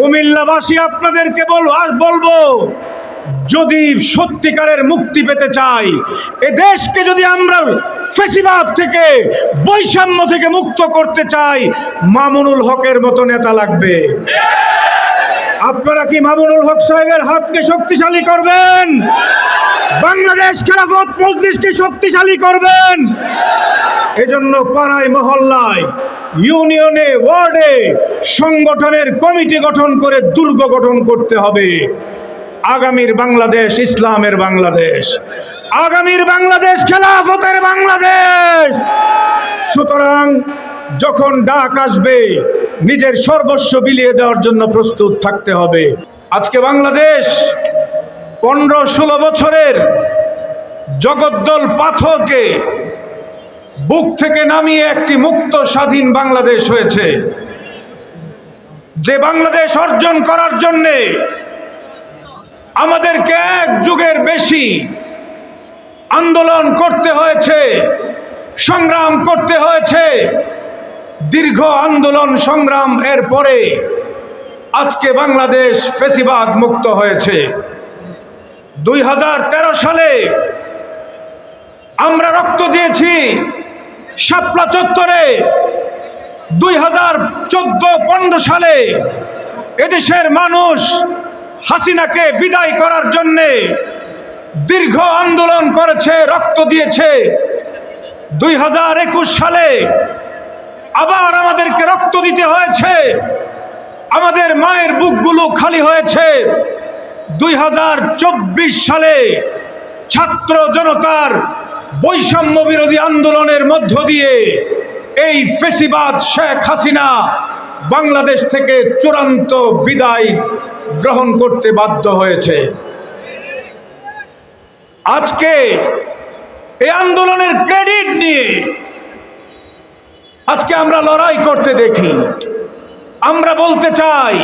কুমিল্লাবাসী আপনাদেরকে বলব আর বলব, যদি সত্যিকারের মুক্তি পেতে চাই, এ দেশকে যদি আমরা ফেসিবাদ থেকে, বৈষম্য থেকে মুক্ত করতে চাই, মামুনুল হকের মতো নেতা লাগবে। আপনারা কি মামুনুল হক সাহেবের হাতকে শক্তিশালী করবেন? বাংলাদেশ খেলাফত মজলিসকে শক্তিশালী করবেন। এজন্য পাড়ায়, মহল্লায়, ইউনিয়নে, ওয়ার্ডে সংগঠনের কমিটি গঠন করে দুর্গ গঠন করতে হবে। আগামীর বাংলাদেশ ইসলামের বাংলাদেশ। আগামীর বাংলাদেশ খেলাফতের বাংলাদেশ। সুতরাং যখন ডাক আসবে নিজের সর্বস্ব বিলিয়ে দেওয়ার জন্য প্রস্তুত থাকতে হবে। আজকে বাংলাদেশ পনেরো ষোলো বছরের জগদ্দল পাথরকে বুক থেকে নামিয়ে একটি মুক্ত স্বাধীন বাংলাদেশ হয়েছে। যে বাংলাদেশ অর্জন করার জন্যে আমাদেরকে এক যুগের বেশি আন্দোলন করতে হয়েছে, সংগ্রাম করতে হয়েছে দীর্ঘ আন্দোলন সংগ্রাম এর পরে আজকে বাংলাদেশ ফেসিবাদ মুক্ত হয়েছে। দুই হাজার তেরো সালে আমরা রক্ত দিয়েছি শাপলা চত্বরে। দুই হাজার চোদ্দ পনেরো সালে এদেশের মানুষ হাসিনাকে বিদায় করার জন্যে দীর্ঘ আন্দোলন করেছে, রক্ত দিয়েছে। দুই হাজার একুশ সালে আবার আমাদেরকে রক্ত দিতে হয়েছে। আমাদের মায়ের বুকগুলো খালি হয়েছে। দুই হাজার চব্বিশ সালে ছাত্র জনতার বৈষম্য বিরোধী আন্দোলনের মধ্য দিয়ে এই ফেসিবাদ শেখ হাসিনা বাংলাদেশ থেকে চূড়ান্ত বিদায় গ্রহণ করতে বাধ্য হয়েছে। আজকে এই আন্দোলনের ক্রেডিট নিয়ে আজকে আমরা লড়াই করতে দেখি। আমরা বলতে চাই,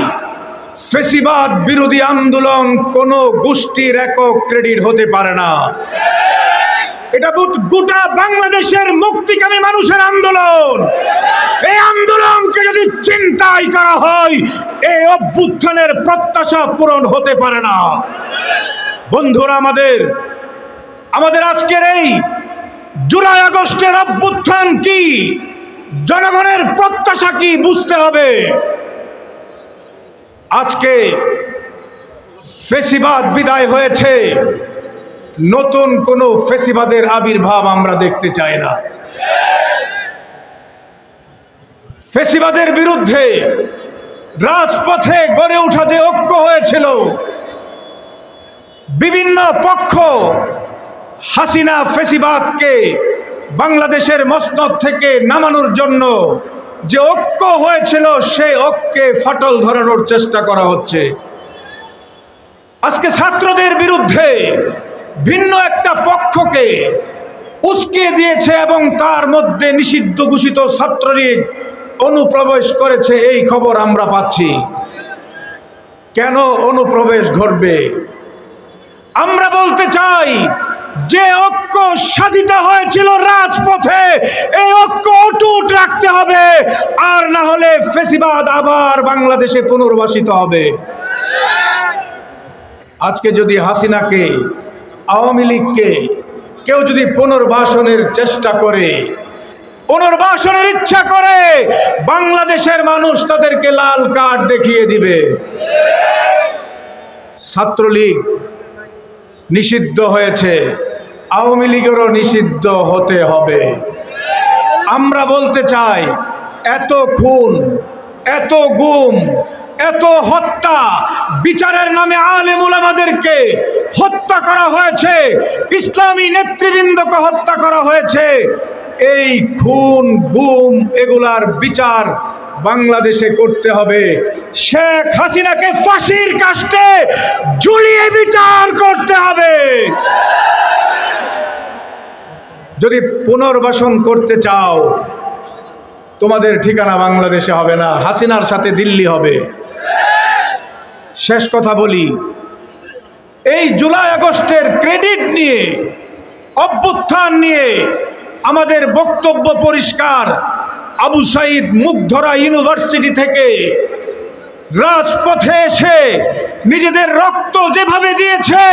ফেসিবাদ বিরোধী আন্দোলন কোনো গোষ্ঠীর একক ক্রেডিট হতে পারে না। এটা গোটা বাংলাদেশের মুক্তিকামী মানুষের আন্দোলন। এই আন্দোলনকে যদি চিন্তাই করা হয়, এই অভ্যুত্থানের প্রত্যাশা পূরণ হতে পারে না। বন্ধুরা আমাদের আমাদের আজকের এই জুলাই আগস্টের অভ্যুত্থান কি? জনগণের প্রত্যাশা কি বুঝতে হবে? আজকে ফেসিবাদ বিদায় হয়েছে। নতুন কোনো ফেসিবাদের আবির্ভাব আমরা দেখতে চাই না। ফেসিবাদের বিরুদ্ধে রাজপথে গড়ে ওঠা যে ঐক্য হয়েছিল, বিভিন্ন পক্ষ হাসিনা ফেসিবাদকে বাংলাদেশের মসনদ থেকে নামানোর জন্য যে ঐক্য হয়েছিল, সেই ঐক্যে ফাটল ধরানোর চেষ্টা করা হচ্ছে। আজকে ছাত্রদের বিরুদ্ধে ভিন্ন একটা পক্ষকে উস্কে দিয়েছে এবং তার মধ্যে নিষিদ্ধ ঘোষিত ছাত্রলীগ অনুপ্রবেশ করেছে, এই খবর আমরা পাচ্ছি। কেন অনুপ্রবেশ ঘটবে? আমরা বলতে চাই যে ঐক্য সাধিত হয়েছিল রাজপথে, এই ঐক্য অটুট রাখতে হবে, আর না হলে ফেসিবাদ আবার বাংলাদেশে পুনর্বাসিত হবে। আজকে যদি হাসিনাকে, আওয়ামী লীগকে কেউ যদি পুনর্বাসনের চেষ্টা করে, পুনর্বাসনের ইচ্ছা করে, বাংলাদেশের মানুষ তাদেরকে লাল কার্ড দেখিয়ে দিবে। ছাত্রলীগ নিষিদ্ধ হয়েছে। আওয়ামী লীগেরও নিষিদ্ধ হতে হবে। আমরা বলতে চাই, এত খুন, এত গুম, এত হত্যা, বিচারের নামে আলেমুল আমাদেরকে হত্যা করা হয়েছে, ইসলামী নেতৃবৃন্দকে হত্যা করা হয়েছে। এই খুন, গুম এগুলার বিচার বাংলাদেশে করতে হবে। শেখ হাসিনাকে ফাঁসির কাস্টে ঝুলিয়ে বিচার করতে হবে। যদি পুনর্বাসন করতে চাও, তোমাদের ঠিকানা বাংলাদেশে হবে না, হাসিনার সাথে দিল্লি হবে। শেষ কথা বলি, এই জুলাই আগস্টের ক্রেডিট নিয়ে, অভ্যুত্থান নিয়ে আমাদের বক্তব্য পরিষ্কার। আবু সাইদ মুগ্ধরা ইউনিভার্সিটি থেকে রাজপথে এসে নিজেদের রক্ত যেভাবে দিয়েছে,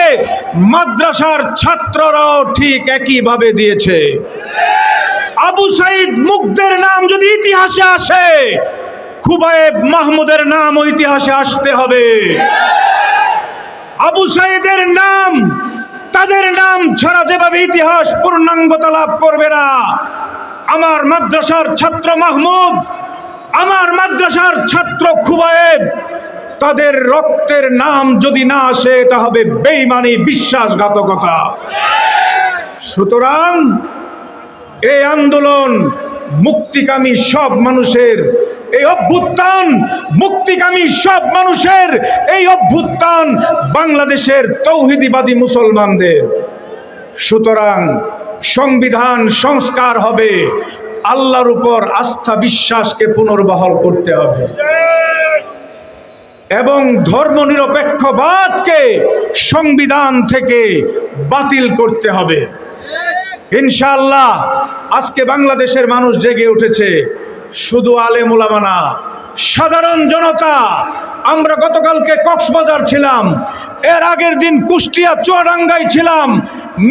মাদ্রাসার ছাত্ররাও ঠিক একইভাবে দিয়েছে। আবু সাইদ মুগ্ধের নাম যদি ইতিহাসে আসে খুবাইব মাহমুদের নাম ইতিহাসে আসতে হবে। আবু সাইদের নাম, তাদের নাম ছাড়া যেভাবে ইতিহাস পূর্ণাঙ্গতা লাভ করবে না, আমার মাদ্রাসার ছাত্র মাহমুদ আমার মাদ্রাসার ছাত্র খুবায়েব, তাদের রক্তের নাম যদি না আসে, এটা হবে বেইমানি বিশ্বাসঘাতকতা। সুতরাং এই আন্দোলন মুক্তিকামী সব মানুষের, এই অভ্যুত্থান মুক্তিকামী সব মানুষের, এই অভ্যুত্থান বাংলাদেশের তৌহিদিবাদী মুসলমানদের। সুতরাং সংবিধান সংস্কার হবে। আল্লাহর উপর আস্থা বিশ্বাসকে পুনর্বহাল করতে হবে। এবং ধর্মনিরপেক্ষবাদকে সংবিধান থেকে বাতিল করতে হবে। ইনশাআল্লাহ, আজকে বাংলাদেশের মানুষ জেগে উঠেছে। শুধু আলেম ওলামা না সাধারণ জনতা, আমরা গতকালকে কক্সবাজার ছিলাম, এর আগের দিন কুষ্টিয়া চুয়াডাঙ্গায় ছিলাম,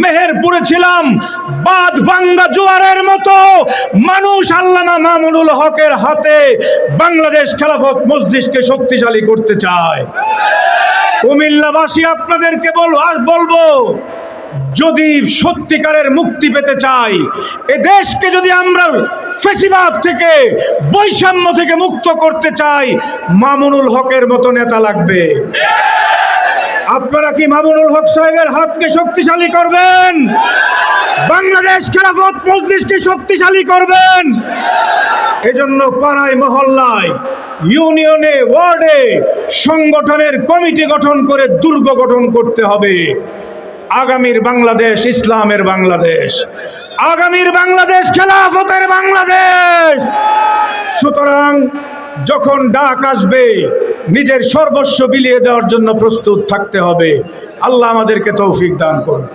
মেহেরপুরে ছিলাম বাদ ভাঙ্গা জোয়ারের মতো মানুষ আল্লামা মামুনুল হকের হাতে বাংলাদেশ খেলাফত মসজিদকে শক্তিশালী করতে চায়। কুমিল্লাবাসী আপনাদেরকে বল আর বলব যদি সত্যিকারের মুক্তি পেতে চাই, এ দেশকে যদি আমরা ফেসিবাদ থেকে, বৈষম্য থেকে মুক্ত করতে চাই, মামুনুল হকের মতো নেতা লাগবে। আপনারা কি মামুনুল হক সাহেবের হাতকে শক্তিশালী করবেন? বাংলাদেশ খেলাফত মজলিসকে শক্তিশালী করবেন? এজন্য পাড়ায়, মহল্লায়, ইউনিয়নে, ওয়ার্ডে সংগঠনের কমিটি গঠন করে দুর্গ গঠন করতে হবে। আগামীর বাংলাদেশ ইসলামের বাংলাদেশ। আগামীর বাংলাদেশ খেলাফতের বাংলাদেশ। সুতরাং যখন ডাক আসবে, নিজের সর্বস্ব বিলিয়ে দেওয়ার জন্য প্রস্তুত থাকতে হবে। আল্লাহ আমাদেরকে তৌফিক দান করুন।